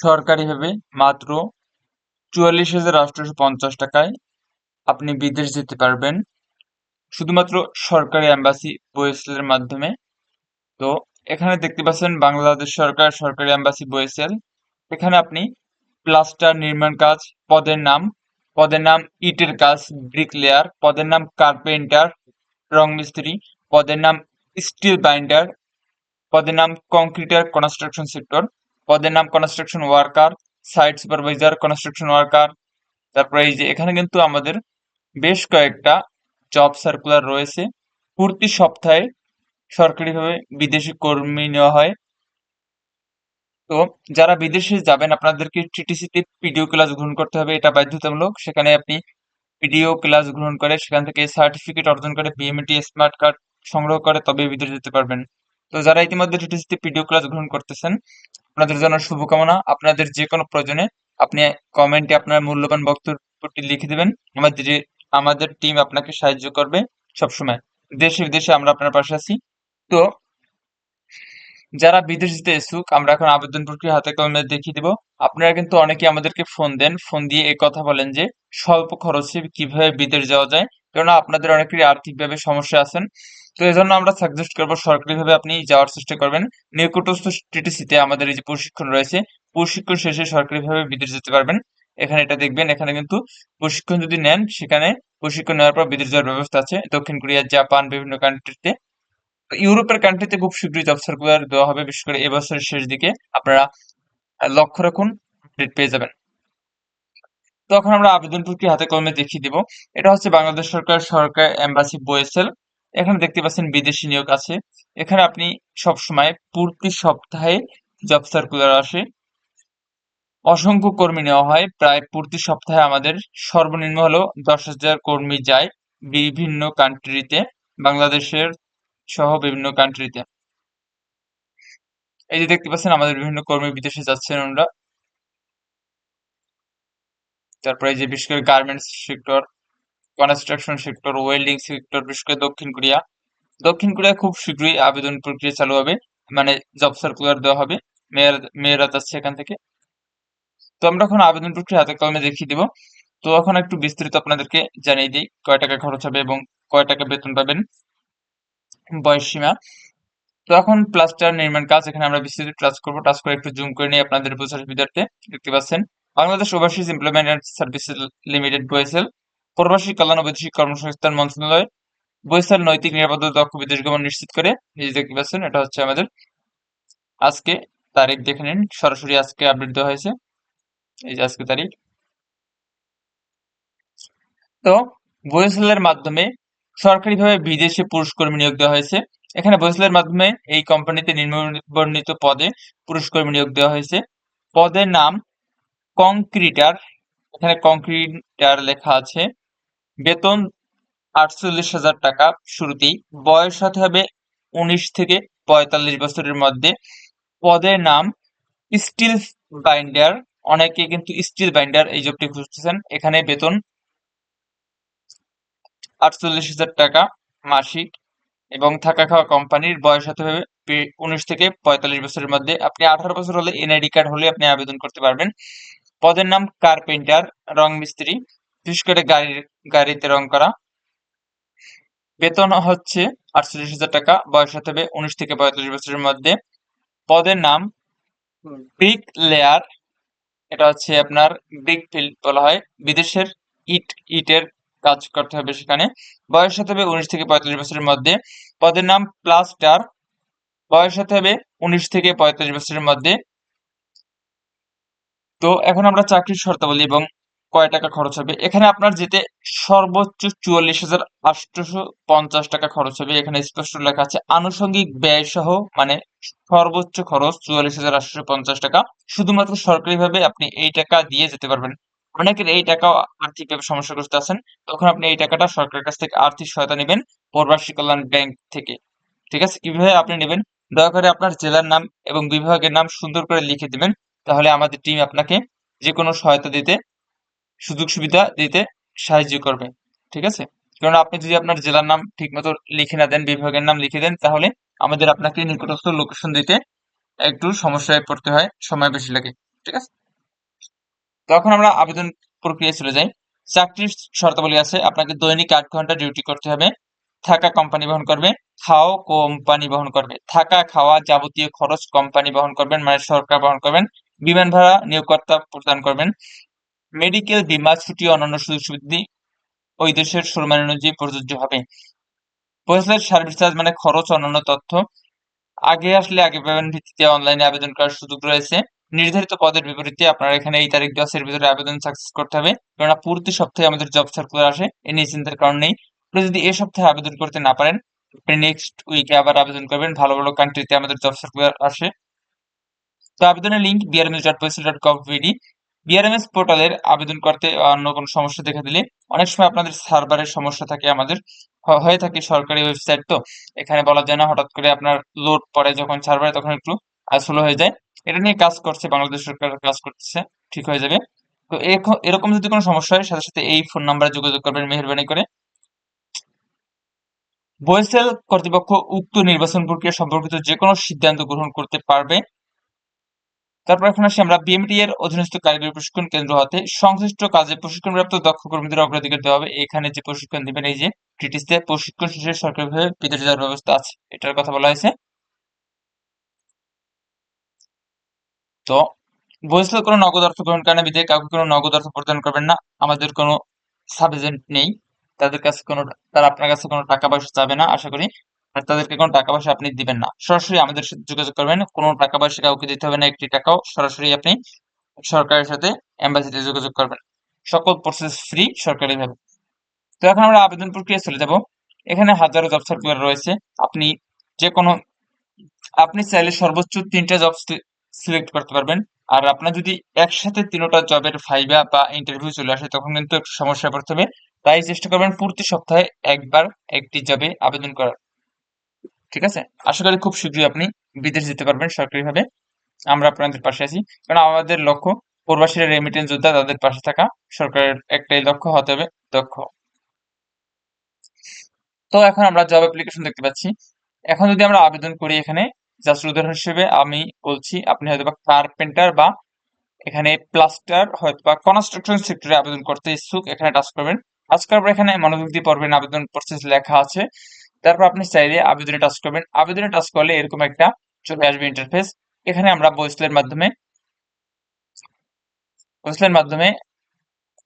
সরকারিভাবে মাত্র চুয়াল্লিশ হাজার আটশোশো পঞ্চাশ টাকায় আপনি বিদেশ যেতে পারবেন। শুধুমাত্র সরকারি অ্যাম্বাসি বয়েসেলের মাধ্যমে। তো এখানে দেখতে পাচ্ছেন বাংলাদেশ সরকার, সরকারি অ্যাম্বাসি বয়েসেল এখানে আপনি প্লাস্টার নির্মাণ কাজ, পদের নাম পদের নাম ইটের কাজ ব্রিকলেয়ার পদের নাম কার্পেন্টার রং মিস্ত্রি পদের নাম স্টিল বাইন্ডার, পদের নাম কংক্রিটার কনস্ট্রাকশন সেক্টর। পদের নাম construction worker site supervisor construction worker তারপরে এই যে এখানে কিন্তু আমাদের বেশ কয়েকটা জব সার্কুলার রয়েছে। প্রতি সপ্তাহে সরকারিভাবে বিদেশি কর্মী নেওয়া হয়। তো যারা বিদেশে যাবেন, আপনাদেরকে টিটিসিতে পিডিও ক্লাস গ্রহণ করতে হবে, এটা বাধ্যতামূলক। সেখানে আপনি পিডিও ক্লাস গ্রহণ করে সেখান থেকে সার্টিফিকেট অর্জন করে বিএমটি স্মার্ট কার্ড সংগ্রহ করে তবে বিদেশে যেতে পারবেন। তো যারা ইতিমধ্যে টিটিসিতে পিডিও ক্লাস গ্রহণ করতেছেন, আপনাদের জন্য শুভকামনা। আপনাদের যে কোনো প্রয়োজনে আপনি কমেন্টে আপনার মূল্যবান বক্তব্যটি লিখে দেবেন। আমাদের আমাদের টিম আপনাকে সাহায্য করবে সবসময়। দেশে বিদেশে আমরা আপনার পাশে আছি। তো, যারা বিদেশ যেতে ইচ্ছুক, আমরা এখন আবেদন প্রক্রিয়া হাতে কলমে দেখিয়ে দিব। আপনারা কিন্তু অনেকে আমাদেরকে ফোন দেন। ফোন দিয়ে এই কথা বলেন যে, স্বল্প খরচে কীভাবে বিদেশ যাওয়া যায়? কেননা আপনাদের অনেকেরই আর্থিকভাবে সমস্যা আছেন। তো এই জন্য আমরা সাজেস্ট করব সরকারিভাবে আপনি যাওয়ার চেষ্টা করবেন। নিকটস্থ টিটিসিতে আমাদের এই যে প্রশিক্ষণ রয়েছে, প্রশিক্ষণ শেষে সরকারিভাবে বিদেশ যেতে পারবেন। এখানে এটা দেখবেন, এখানে কিন্তু প্রশিক্ষণ যদি নেন, সেখানে প্রশিক্ষণ নেওয়ার পর বিদেশ যাওয়ার ব্যবস্থা আছে। দক্ষিণ কোরিয়া, জাপান, বিভিন্ন কান্ট্রিতে ইউরোপের কান্ট্রিতে খুব শীঘ্রই জব সার্কুলার দেওয়া হবে, বিশেষ করে এবছরের শেষ দিকে আপনারা লক্ষ্য রাখুন আপডেট পেয়ে যাবেন। তো এখন আমরা আবেদন প্রক্রিয়া হাতে কলমে দেখিয়ে দিব। এটা হচ্ছে বাংলাদেশ সরকার সরকার এম্বাসি বয়েসেল এখানে দেখতে পাচ্ছেন বিদেশি নিয়োগ আছে। এখানে আপনি সব সময় প্রতি সপ্তাহে জব সার্কুলার আসে। অসংখ্য কর্মী নেওয়া হয়। প্রায় প্রতি সপ্তাহে আমাদের সর্বনিম্ন হলো দশ হাজার কর্মী যায় বিভিন্ন কান্ট্রিতে বাংলাদেশের সহ বিভিন্ন কান্ট্রিতে এই যে দেখতে পাচ্ছেন, আমাদের বিভিন্ন কর্মী বিদেশে যাচ্ছেন ওনারা। তারপরে যে বিশেষ করে garments sector construction sector welding sector বিশেষ করে দক্ষিণ কোরিয়া দক্ষিণ কোরিয়া খুব শীঘ্রই আবেদন প্রক্রিয়া চালু হবে মানে জব সার্কুলার দেওয়া হবে মেয়েরা মেয়েরা যাচ্ছে এখান থেকে। তো আমরা এখন আবেদন প্রক্রিয়া হাতে কলমে দেখিয়ে দিব। তো এখন একটু বিস্তারিত আপনাদেরকে জানিয়ে দিই, কয় টাকা খরচ হবে এবং কয় টাকা বেতন পাবেন, বয়স সীমা। তো এখন প্লাস্টার নির্মাণ কাজ, এখানে আমরা বিস্তারিত টাচ করব। টাচ করে একটু জুম করে নিয়ে আপনাদের বোঝার সুবিধার্থে দেখতে পাচ্ছেন, Bangladesh overseas employment and services limited BOESL প্রবাসী কল্যাণ ও বৈদেশিক কর্মসংস্থান মন্ত্রণালয় বৈশাল নৈতিক নিরাপত্তা দক্ষ বিদেশ গমন নিশ্চিত করে এই দেখতে পাচ্ছেন, এটা হচ্ছে আমাদের আজকে তারিখ, দেখে নিন। সরাসরি আজকে আপডেট দেওয়া হয়েছে। এই যে আজকে তারিখ। তো বয়েসেলের মাধ্যমে সরকারিভাবে বিদেশে পুরুষ কর্মী নিয়োগ দেওয়া হয়েছে। এখানে বয়েসেলের মাধ্যমে এই কোম্পানিতে নিম্নবর্ণিত পদে পুরুষ কর্মী নিয়োগ দেওয়া হয়েছে। পদের নাম কংক্রিটার। এখানে কংক্রিটার লেখা আছে। বেতন আটচল্লিশ হাজার টাকা। শুরুতেই বয়স হতে হবে উনিশ থেকে পঁয়তাল্লিশ বছরের মধ্যে। পদের নাম স্টিল বাইন্ডার। অনেকে কিন্তু স্টিল বাইন্ডার এই জবটি খুঁজতেছেন। এখানে বেতন আটচল্লিশ হাজার টাকা মাসিক এবং থাকা খাওয়া কোম্পানির বয়স হতে হবে উনিশ থেকে পঁয়তাল্লিশ বছরের মধ্যে। আপনি আঠারো বছর হলে এনআইডি কার্ড হলে আপনি আবেদন করতে পারবেন। পদের নাম কার্পেন্টার, রং মিস্ত্রি। বিশেষ করে গাড়ির, গাড়িতে রং করা। বেতন হচ্ছে আটচল্লিশ হাজার টাকা, বয়স হতে হবে উনিশ থেকে পঁয়তাল্লিশ বছরের মধ্যে। পদের নাম ব্রিক লেয়ার, এটা হচ্ছে আপনার ব্রিক ফিল্ড বলা হয়। বিদেশের ইট, ইটের কাজ করতে হবে সেখানে। বয়স হতে হবে উনিশ থেকে পঁয়তাল্লিশ বছরের মধ্যে। পদের নাম প্লাস্টার, বয়স হতে হবে উনিশ থেকে পঁয়তাল্লিশ বছরের মধ্যে। তো এখন আমরা চাকরির শর্তাবলী এবং কয় টাকা খরচ হবে? এখানে আপনার যেতে সর্বোচ্চ চুয়াল্লিশ হাজার আটশোশো পঞ্চাশ টাকা খরচ হবে। এখানে স্পষ্ট লেখা আছে, আনুষঙ্গিক ব্যয় সহ মানে সর্বোচ্চ খরচ চুয়াল্লিশ হাজার আটশোশো পঞ্চাশ টাকা। শুধুমাত্র সরকারিভাবে আপনি এই টাকা দিয়ে যেতে পারবেন। অনেকের এই টাকা আর্থিকভাবে সমস্যাগ্রস্ত আছেন। তখন আপনি এই টাকাটা সরকারের কাছ থেকে আর্থিক সহায়তা নেবেন প্রবাসী কল্যাণ ব্যাংক থেকে। ঠিক আছে? কীভাবে আপনি নেবেন? দয়া করে আপনার জেলার নাম এবং বিভাগের নাম সুন্দর করে লিখে দিবেন। তাহলে আমাদের টিম আপনাকে যে কোনো সহায়তা দিতে সুযোগ সুবিধা দিতে সাহায্য করবে, ঠিক আছে? কারণ আপনি যদি আপনার জেলার নাম ঠিকমতো লিখে না দেন, বিভাগের নাম লিখে দেন, তাহলে আমাদের আপনাকে নিকটস্থ লোকেশন দিতে একটু সমস্যায় পড়তে হয়, সময় বেশি লাগে, ঠিক আছে? তখন আমরা আবেদন প্রক্রিয়ায় চলে যাই। চাকরির শর্তাবলী আছে, আপনাকে দৈনিক আট ঘণ্টা ডিউটি করতে হবে। থাকা কোম্পানি বহন করবে, খাওয়া কোম্পানি বহন করবে, থাকা খাওয়া যাবতীয় খরচ কোম্পানি বহন করবেন মানে সরকার বহন করবেন, বিমান ভাড়া নিয়োগকর্তা প্রদান করবেন। মেডিকেল বিমা ছুটি অন্যান্য সুযোগ সুবিধা ওই দেশের সুরমান অনুযায়ী প্রযোজ্য হবে। পয়সার সার্ভিস চার্জ মানে খরচ, অন্যান্য তথ্য। আগে আসলে আগে পাবেন ভিত্তিতে অনলাইনে আবেদন করার সুযোগ রয়েছে। নির্ধারিত পদের বিপরীতে আপনারা এখানে এই তারিখ দশের ভিতরে আবেদন সাকসেস করতে হবে। কেননা প্রতি সপ্তাহে আমাদের জব সার্কুলার আসে, এ নিয়ে চিন্তার কারণ নেই। আপনি যদি এ সপ্তাহে আবেদন করতে না পারেন, আপনি নেক্সট উইকে আবার আবেদন করবেন। ভালো ভালো কান্ট্রিতে আমাদের জব সার্কুলার আসে। তো আবেদনের link BRMS dot dot gov BD BRMS পোর্টালের আবেদন করতে অন্য কোনো সমস্যা দেখা দিলে অনেক সময় আপনাদের সার্ভারের সমস্যা থাকে, আমাদের হয়ে থাকে সরকারি ওয়েবসাইট তো। এখানে বলা যায় না, হঠাৎ করে আপনার লোড পড়ে যখন সার্ভারে তখন একটু স্লো হয়ে যায়। এটা নিয়ে কাজ করছে, বাংলাদেশ সরকার কাজ করতেছে, ঠিক হয়ে যাবে। তো এরকম- এরকম যদি কোনো সমস্যা হয়, সাথে সাথে এই ফোন নাম্বারে যোগাযোগ করবেন, মেহরবানি করে। বয়েসেল কর্তৃপক্ষ উক্ত নির্বাচন প্রক্রিয়া সম্পর্কিত যে কোনো সিদ্ধান্ত গ্রহণ করতে পারবে তারপর এখন আসি আমরা বিএমটি এর অধীনস্থ কারিগরি প্রশিক্ষণ কেন্দ্র হতে। সংশ্লিষ্ট কাজে প্রশিক্ষণপ্রাপ্ত দক্ষ কর্মীদের অগ্রাধিকার দেওয়া হবে। এখানে যে প্রশিক্ষণ দিবেন, এই যে টিটিসিতে প্রশিক্ষণ শেষে সরকারিভাবে বিদেশে যাওয়ার ব্যবস্থা আছে। এটার কথা বলা হয়েছে। তো বহিষ্ঠ কোনো নগদ অর্থ গ্রহণ কারণে বিধেয় কাউকে কোনো নগদ অর্থ প্রদান করবেন না। আমাদের কোনো সাব এজেন্ট নেই। তাদের কাছে কোনো, তারা আপনার কাছে কোনো টাকা পয়সা চাবে না, আশা করি। আর তাদেরকে কোনো টাকা পয়সা আপনি দিবেন না। সরাসরি আমাদের সাথে যোগাযোগ করবেন। কোনো টাকা পয়সা কাউকে দিতে হবে না, একটি টাকাও সরাসরি আপনি সরকারের সাথে এম্বাসিতে যোগাযোগ করবেন। সকল প্রসেস ফ্রি সরকারিভাবে। তো এখন আমরা আবেদন প্রক্রিয়া চলে যাব। এখানে হাজারো জব সার্কুলার রয়েছে। আপনি যে কোনো আপনি চাইলে সর্বোচ্চ তিনটা জব সিলেক্ট করতে পারবেন। আর আপনার যদি একসাথে তিনোটা জবের ফাইবা বা ইন্টারভিউ চলে আসে, তখন কিন্তু একটু সমস্যায় পড়তে হবে। তাই চেষ্টা করবেন প্রতি সপ্তাহে একবার একটি জবে আবেদন করার। ঠিক আছে? আশা করি খুব শীঘ্রই আপনি বিদেশ যেতে পারবেন সরকারিভাবে। আমরা আপনাদের পাশে আছি। কারণ আমাদের লক্ষ্য প্রবাসীরা রেমিটেন্স যোদ্ধা, তাদের পাশে থাকা সরকারের একটাই লক্ষ্য, হতে হবে দক্ষ। তো এখন আমরা জব অ্যাপ্লিকেশন দেখতে পাচ্ছি। এখন যদি আমরা আবেদন করি এখানে জাস্ট উদাহরণ হিসেবে আমি বলছি, আপনি হয়তো বা কার্পেন্টার বা এখানে প্লাস্টার হয়তো বা কনস্ট্রাকশন সেক্টরে আবেদন করতে ইচ্ছুক, এখানে টাচ করবেন। পর এখানে মনোযোগ দিয়ে পড়বেন, আবেদন প্রসেস লেখা আছে। তারপর আপনি চাইলে আবেদনে টাচ করবেন। আবেদনে টাচ করলে এরকম একটা চলে আসবে ইন্টারফেস এখানে আমরা বইসলের মাধ্যমে বইসলের মাধ্যমে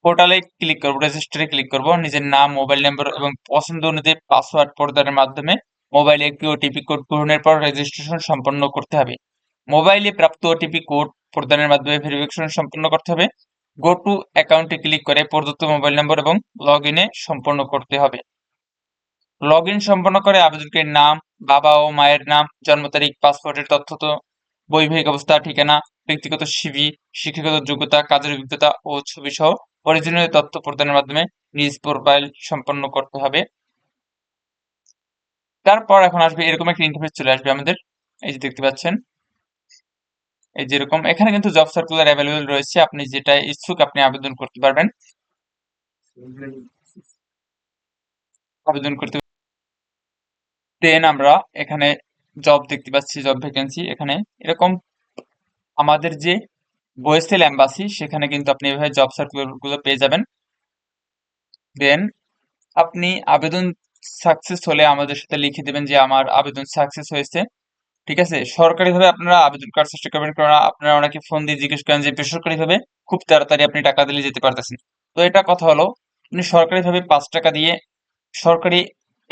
পোর্টালে ক্লিক করব রেজিস্টারে ক্লিক করব, নিজের নাম মোবাইল নাম্বার এবং পছন্দ অনুযায়ী পাসওয়ার্ড প্রদানের মাধ্যমে মোবাইলে একটি ওটিপি কোড গ্রহণের পর রেজিস্ট্রেশন সম্পন্ন করতে হবে। মোবাইলে প্রাপ্ত ওটিপি কোড প্রদানের মাধ্যমে ভেরিফিকেশন সম্পন্ন করতে হবে। গো টু অ্যাকাউন্টে ক্লিক করে প্রদত্ত মোবাইল নম্বর এবং লগ ইনে সম্পন্ন করতে হবে। লগ ইন সম্পন্ন করে আবেদনকারীর নাম, বাবা ও মায়ের নাম, জন্ম তারিখ, পাসপোর্টের তথ্য তো বৈবাহিক অবস্থা, ঠিকানা, ব্যক্তিগত সিভি শিক্ষাগত যোগ্যতা, কাজের অভিজ্ঞতা ও ছবি সহ প্রয়োজনীয় তথ্য প্রদানের মাধ্যমে নিজ প্রোফাইল সম্পন্ন করতে হবে। তারপর এখন আসবে, এরকম একটা ইন্টারফেস চলে আসবে আমাদের। এই যে দেখতে পাচ্ছেন। এই যেরকম এখানে কিন্তু জব সার্কুলার অ্যাভেলেবেল রয়েছে, আপনি যেটা ইচ্ছুক আপনি আবেদন করতে পারবেন। আবেদন করতে দেন আমরা এখানে জব দেখতে পাচ্ছি জব ভ্যাকেন্সি এখানে। এরকম আমাদের যে বয়েসেল এম্বাসি সেখানে কিন্তু আপনি এভাবে জব সার্কুলারগুলো পেয়ে যাবেন। দেন আপনি আবেদন সাকসেস হলে আমাদের সাথে লিখে দেবেন যে আমার আবেদন সাকসেস হয়েছে। ঠিক আছে? সরকারিভাবে আপনারা আবেদন করার চেষ্টা করবেন কারণ আপনারা অনেকে ফোন দিয়ে জিজ্ঞেস করেন যে বেসরকারিভাবে খুব তাড়াতাড়ি আপনি টাকা দিলে যেতে পারতেছেন। তো এটা কথা হলো, আপনি সরকারিভাবে পাঁচ টাকা দিয়ে সরকারি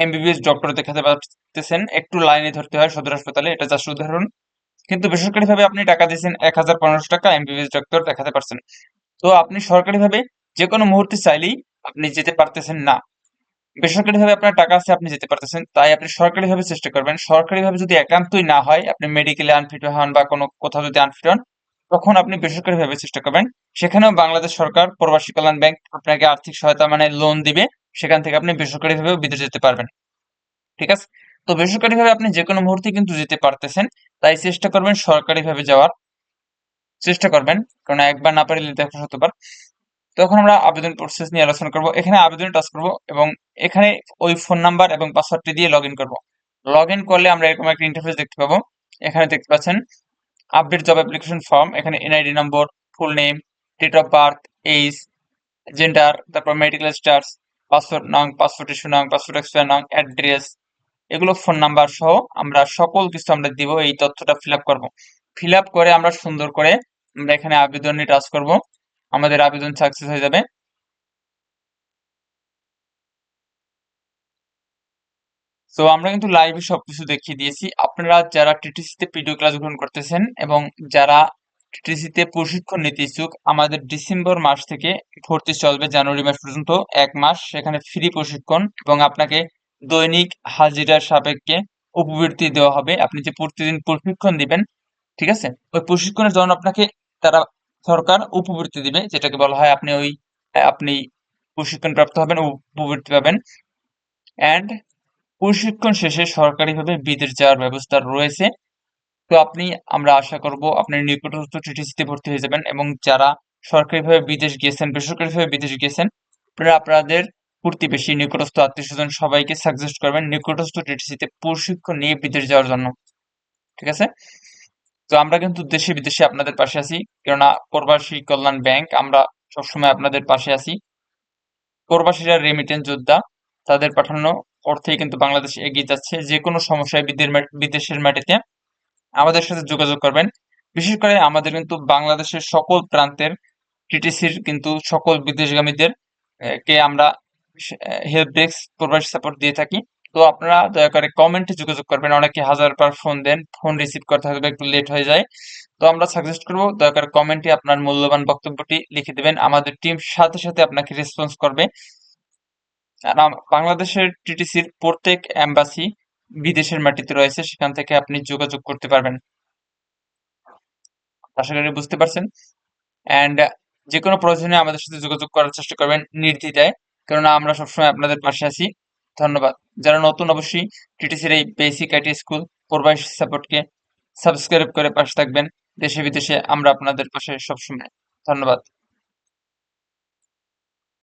এমবিবিএস ডক্টর দেখাতে পারতেছেন, একটু লাইনে ধরতে হয় সদর হাসপাতালে, এটা জাস্ট উদাহরণ। কিন্তু বেসরকারিভাবে আপনি টাকা দিয়েছেন এক হাজার পনেরোশো টাকা এমবিবিএস ডক্টর দেখাতে পারছেন। তো আপনি সরকারিভাবে যে কোনো মুহূর্তে চাইলেই আপনি যেতে পারতেছেন না। বেসরকারিভাবে আপনার টাকা আছে, আপনি যেতে পারতেছেন, তাই আপনি সরকারিভাবে চেষ্টা করবেন। সরকারিভাবে যদি একান্তই না হয়, আপনি মেডিকেলে আনফিট হন বা কোনো কোথাও যদি আনফিট হন, তখন আপনি বেসরকারিভাবে চেষ্টা করবেন। সেখানেও বাংলাদেশ সরকার প্রবাসী কল্যাণ ব্যাংক আপনাকে আর্থিক সহায়তা মানে লোন দিবে। সেখান থেকে আপনি বেসরকারিভাবেও বিদেশ যেতে পারবেন। ঠিক আছে? তো বেসরকারিভাবে আপনি যে কোনো মুহূর্তে কিন্তু যেতে পারতেছেন, তাই চেষ্টা করবেন সরকারিভাবে যাওয়ার। চেষ্টা করবেন, কারণ একবার না পারলে দেখো শতবার। তখন আমরা আবেদন প্রসেস নিয়ে আলোচনা করব। এখানে আবেদন টাচ করব এবং এখানে ওই ফোন নাম্বার এবং পাসওয়ার্ডটি দিয়ে লগ ইন করব। লগ ইন করলে আমরা এরকম একটা ইন্টারফেস দেখতে পাবো। এখানে দেখতে পাচ্ছেন আপডেট জব অ্যাপ্লিকেশন ফর্ম এখানে NID number full name date of birth age gender তারপর মেডিকেল স্টার্স পাসপোর্ট নং পাসপোর্ট ইস্যু নং পাসপোর্ট এক্সপায়ার নং অ্যাড্রেস এগুলো ফোন নাম্বার সহ আমরা সকল কিছু আমরা দিব, এই তথ্যটা ফিল আপ করব। ফিল আপ করে আমরা সুন্দর করে আমরা এখানে আবেদন আবেদনে টাচ করব। আমাদের আবেদন সাকসেস হয়ে যাবে। তো আমরা কিন্তু লাইভে সবকিছু দেখিয়ে দিয়েছি। আপনারা যারা টিটিসিতে ভিডিও ক্লাস গ্রহণ করতেছেন এবং যারা টিটিসিতে প্রশিক্ষণ নিতে ইচ্ছুক, আমাদের ডিসেম্বর মাস থেকে ভর্তি চলবে জানুয়ারি মাস পর্যন্ত, এক মাস সেখানে ফ্রি প্রশিক্ষণ এবং আপনাকে দৈনিক হাজিরার সাপেক্ষে উপবৃত্তি দেওয়া হবে। আপনি যে প্রতিদিন প্রশিক্ষণ দিবেন, ঠিক আছে? ওই প্রশিক্ষণের জন্য আপনাকে তারা সরকার উপবৃত্তি দিবে, যেটাকে বলা হয় আপনি ওই, আপনি প্রশিক্ষণ প্রাপ্ত হবেন, উপবৃত্তি পাবেন। অ্যান্ড প্রশিক্ষণ শেষে সরকারিভাবে বিদেশ যাওয়ার ব্যবস্থা রয়েছে। তো আপনি, আমরা আশা করব আপনি নিকটস্থ টিটিসিতে ভর্তি হয়ে যাবেন এবং যারা সরকারিভাবে বিদেশ গিয়েছেন, বেসরকারিভাবে বিদেশ গিয়েছেন আপনাদের প্রতিবেশী, নিকটস্থ আত্মীয় স্বজন সবাইকে সাজেস্ট করবেন নিকটস্থ টিটিসিতে প্রশিক্ষণ নিয়ে বিদেশ যাওয়ার জন্য। ঠিক আছে? তো আমরা কিন্তু দেশে বিদেশে আপনাদের পাশে আছি, কেননা প্রবাসী কল্যাণ ব্যাংক, আমরা সবসময় আপনাদের পাশে আছি। প্রবাসীরা রেমিটেন্স যোদ্ধা, তাদের পাঠানো অর্থেই কিন্তু বাংলাদেশ এগিয়ে যাচ্ছে। যে কোনো সমস্যায় বিদেশের মাটিতে আমাদের সাথে যোগাযোগ করবেন। বিশেষ করে আমাদের কিন্তু বাংলাদেশের সকল প্রান্তের টিটিসির কিন্তু সকল বিদেশগামীদের কে আমরা হেল্প ডেস্ক প্রবাসী সাপোর্ট দিয়ে থাকি। তো আপনারা দয়া করে কমেন্টে যোগাযোগ করবেন। অনেকে হাজার বার ফোন দেন ফোন রিসিভ করতে হয়তো একটু লেট হয়ে যায়। তো আমরা সাজেস্ট করব, দয়া করে কমেন্টে আপনার মূল্যবান বক্তব্যটি লিখে দেবেন। আমাদের টিম সাথে সাথে আপনাকে রেসপন্স করবে। বাংলাদেশের টিটিসির প্রত্যেক এম্বাসি বিদেশের মাটিতে রয়েছে, সেখান থেকে আপনি যোগাযোগ করতে পারবেন। আশা করি বুঝতে পারছেন। অ্যান্ড যে কোনো প্রয়োজনে আমাদের সাথে যোগাযোগ করার চেষ্টা করবেন নির্দ্বিধায়। কেননা আমরা সবসময় আপনাদের পাশে আছি। ধন্যবাদ। যারা নতুন অবশ্যই টিটিসির এই বেসিক আইটি স্কুল প্রবাসী সাপোর্টকে সাবস্ক্রাইব করে পাশে থাকবেন। দেশে বিদেশে আমরা আপনাদের পাশে সবসময়। ধন্যবাদ।